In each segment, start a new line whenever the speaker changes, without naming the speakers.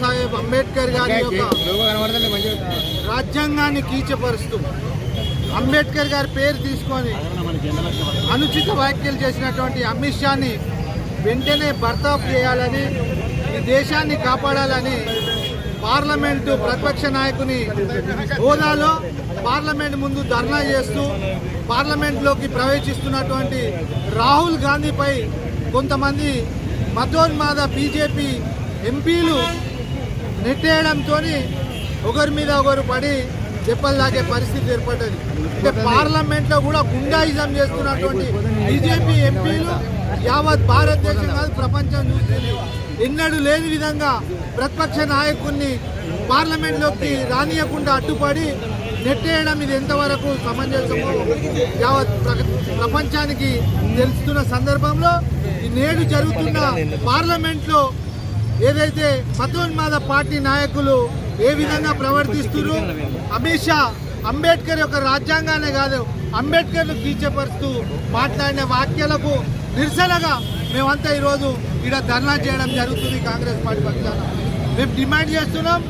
సాహెబ్ అంబేద్కర్ గారి యొక్క రాజ్యాంగాన్ని కీచపరుస్తూ అంబేద్కర్ గారి పేరు తీసుకొని అనుచిత వ్యాఖ్యలు చేసినటువంటి అమిత్ షాని వెంటనే బర్తాఫ్ చేయాలని ఈ దేశాన్ని కాపాడాలని పార్లమెంటు ప్రతిపక్ష నాయకుని హోదాలో పార్లమెంట్ ముందు ధర్నా చేస్తూ పార్లమెంట్లోకి ప్రవేశిస్తున్నటువంటి రాహుల్ గాంధీపై కొంతమంది మతోన్మాద బీజేపీ ఎంపీలు నెట్టేయడంతో ఒకరి మీద ఒకరు పడి దెబ్బలు పరిస్థితి ఏర్పడ్డది. అంటే పార్లమెంట్లో కూడా గుండాయిజం చేస్తున్నటువంటి బీజేపీ ఎంపీలు యావత్ భారతదేశం కాదు ప్రపంచం చూస్తుంది ఎన్నడూ లేని విధంగా ప్రతిపక్ష నాయకుడిని పార్లమెంట్లోకి రానియకుండా అడ్డుపడి నెట్టేయడం ఇది ఎంతవరకు సమంజసమో యావత్ ప్రపంచానికి తెలుస్తున్న సందర్భంలో నేడు జరుగుతున్న పార్లమెంట్లో ఏదైతే మతోన్మాద పార్టీ నాయకులు ఏ విధంగా ప్రవర్తిస్తున్నారు? అమిత్ షా అంబేద్కర్ యొక్క రాజ్యాంగానే కాదు అంబేద్కర్ను మాట్లాడిన వ్యాఖ్యలకు నిరసనగా మేమంతా ఈరోజు ఇక్కడ ధర్నా చేయడం జరుగుతుంది కాంగ్రెస్ పార్టీ పక్షాన. మేము డిమాండ్ చేస్తున్నాం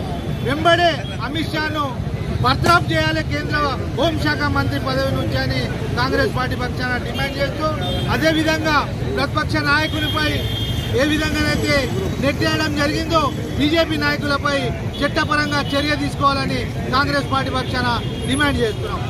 వెంబడే అమిత్ షాను బర్తరఫ్ చేయాలి కేంద్ర హోంశాఖ మంత్రి పదవి నుంచి అని కాంగ్రెస్ పార్టీ పక్షాన డిమాండ్ చేస్తూ అదేవిధంగా ప్రతిపక్ష నాయకునిపై ఏ విధంగానైతే నెట్టేయడం జరిగిందో బీజేపీ నాయకులపై చట్టపరంగా చర్య తీసుకోవాలని కాంగ్రెస్ పార్టీ పక్షాన డిమాండ్ చేస్తున్నాం.